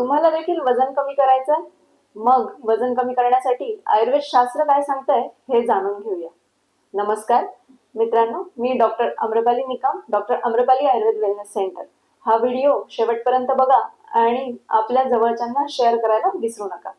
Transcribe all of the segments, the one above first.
तुम्हाला देखील वजन कमी करायचं मग वजन कमी करण्यासाठी आयुर्वेद शास्त्र काय सांगतंय हे जाणून घेऊया. नमस्कार. मित्रांनो मी doctor Amrapali Nikam doctor Amrapali Ayurved wellness centre. हा व्हिडिओ शेवटपर्यंत बघा आणि आपल्या जवळच्यांना शेअर करायला विसरू नका.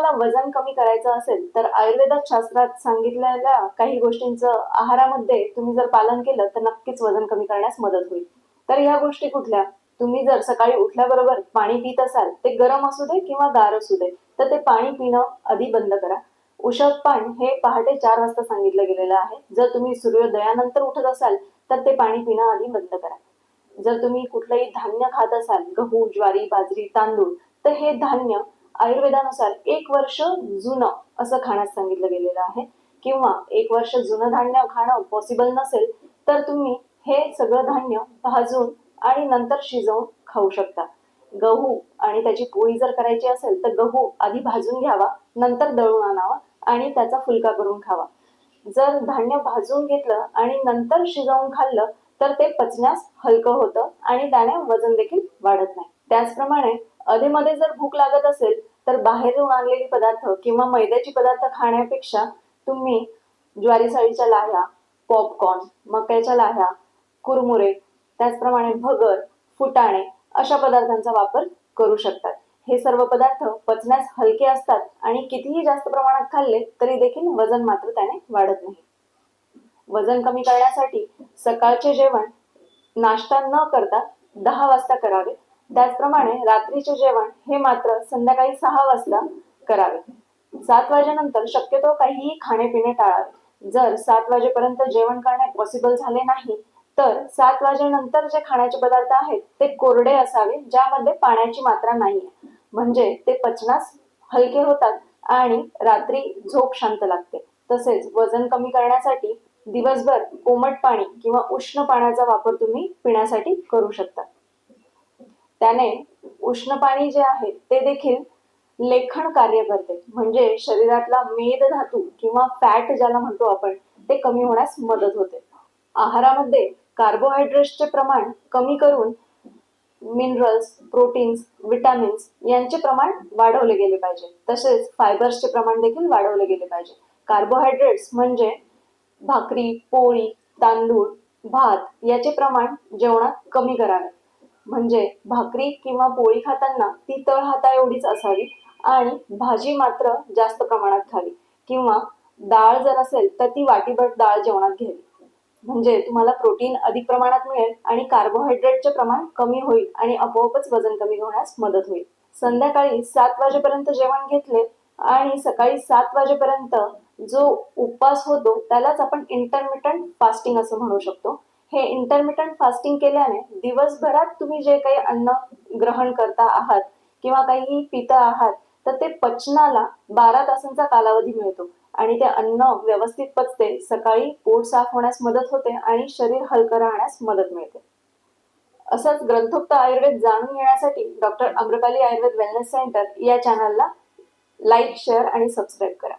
तुम्हाला वजन कमी करायचं असेल तर आयुर्वेदात शास्त्रात सांगितलेल्या काही गोष्टींचं आहारामध्ये तुम्ही जर पालन केलं तर नक्कीच वजन कमी करण्यास मदत होईल. तर ह्या गोष्टी कुठल्या? तुम्ही जर सकाळी उठल्याबरोबर पाणी पित असाल ते गरम असू दे किंवा गार असू दे तर ते पाणी पिणं आधी बंद करा. उषपान हे पहाटे चार वाजता सांगितलं गेलेलं आहे. जर तुम्ही सूर्योदयानंतर उठत असाल तर ते पाणी पिणं आधी बंद करा. जर तुम्ही कुठलंही धान्य खात असाल गहू ज्वारी बाजरी तांदूळ तर हे धान्य आयुर्वेदानुसार एक वर्ष जुनं असं खाण्यास सांगितलं गेलेलं आहे. किंवा एक वर्ष जुनं धान्य खाणं पॉसिबल नसेल तर तुम्ही हे सगळं धान्य भाजून आणि नंतर शिजवून खाऊ शकता. गहू आणि त्याची पोळी जर करायची असेल तर गहू आधी भाजून घ्यावा नंतर दळून आणावा आणि त्याचा फुलका करून खावा. जर धान्य भाजून घेतलं आणि नंतर शिजवून खाल्लं तर ते पचण्यास हलकं होतं आणि त्याने वजन देखील वाढत नाही. त्याचप्रमाणे अधेमध्ये जर भूक लागत असेल तर बाहेरून आणलेले पदार्थ किंवा मैद्याचे पदार्थ खाण्यापेक्षा तुम्ही ज्वारी लाह्या पॉपकॉर्न मक्याच्या लाह्या कुरमुरे त्याचप्रमाणे भगर फुटाणे अशा पदार्थांचा वापर करू शकतात. हे सर्व पदार्थ पचण्यास हलके असतात आणि कितीही जास्त प्रमाणात खाल्ले तरी देखील वजन मात्र त्याने वाढत नाही. वजन कमी करण्यासाठी सकाळचे जेवण नाश्ता न करता दहा वाजता करावे त्याचप्रमाणे रात्रीचे जेवण हे मात्र संध्याकाळी सहा वाजता करावे. सात वाजेनंतर शक्यतो काहीही खाणे पिणे टाळावे. जर सात वाजेपर्यंत जेवण करणे पॉसिबल झाले नाही तर सात वाजेनंतर जे खाण्याचे पदार्थ आहेत ते कोरडे असावे ज्यामध्ये पाण्याची मात्रा नाहीये. म्हणजे ते पचनास हलके होतात आणि रात्री झोप शांत लागते. तसेच वजन कमी करण्यासाठी दिवसभर कोमट पाणी किंवा उष्ण पाण्याचा वापर तुम्ही पिण्यासाठी करू शकता. त्याने उष्ण पाणी जे आहे ते देखील लेखन कार्य करते. म्हणजे शरीरातला मेद धातू किंवा फॅट ज्याला म्हणतो आपण ते कमी होण्यास मदत होते. आहारामध्ये कार्बोहायड्रेट्सचे प्रमाण कमी करून मिनरल्स प्रोटीन्स विटामिन्स यांचे प्रमाण वाढवले गेले पाहिजे. तसेच फायबर्सचे प्रमाण देखील वाढवले गेले पाहिजे. कार्बोहायड्रेट्स म्हणजे भाकरी पोळी तांदूळ भात याचे प्रमाण जेवणात कमी करावे. म्हणजे भाकरी किंवा पोळी खाताना ती तळ हाता एवढीच असावी आणि भाजी मात्र जास्त प्रमाणात खावी. किंवा डाळ जर असेल तर ती वाटीभर डाळ जेवणात घ्यावी. म्हणजे तुम्हाला प्रोटीन अधिक प्रमाणात मिळेल आणि कार्बोहायड्रेटचे प्रमाण कमी होईल आणि आपोआपच वजन कमी होण्यास मदत होईल. संध्याकाळी सात वाजेपर्यंत जेवण घेतले आणि सकाळी सात वाजेपर्यंत जो उपवास होतो त्यालाच आपण इंटरमिटंट फास्टिंग असं म्हणू शकतो. हे इंटरमिटंट फास्टिंग केल्याने दिवसभरात तुम्ही जे काही अन्न ग्रहण करता आहात किंवा काही पिता आहात तर ते पचनाला बारा तासांचा कालावधी मिळतो. आणि ते अन्न व्यवस्थित पचते सकाळी पोट साफ होण्यास मदत होते आणि शरीर हलकं राहण्यास मदत मिळते. असंच ग्रंथोक्त आयुर्वेद जाणून घेण्यासाठी doctor Amrapali Ayurved wellness centre या चॅनलला लाईक शेअर आणि सबस्क्राईब करा.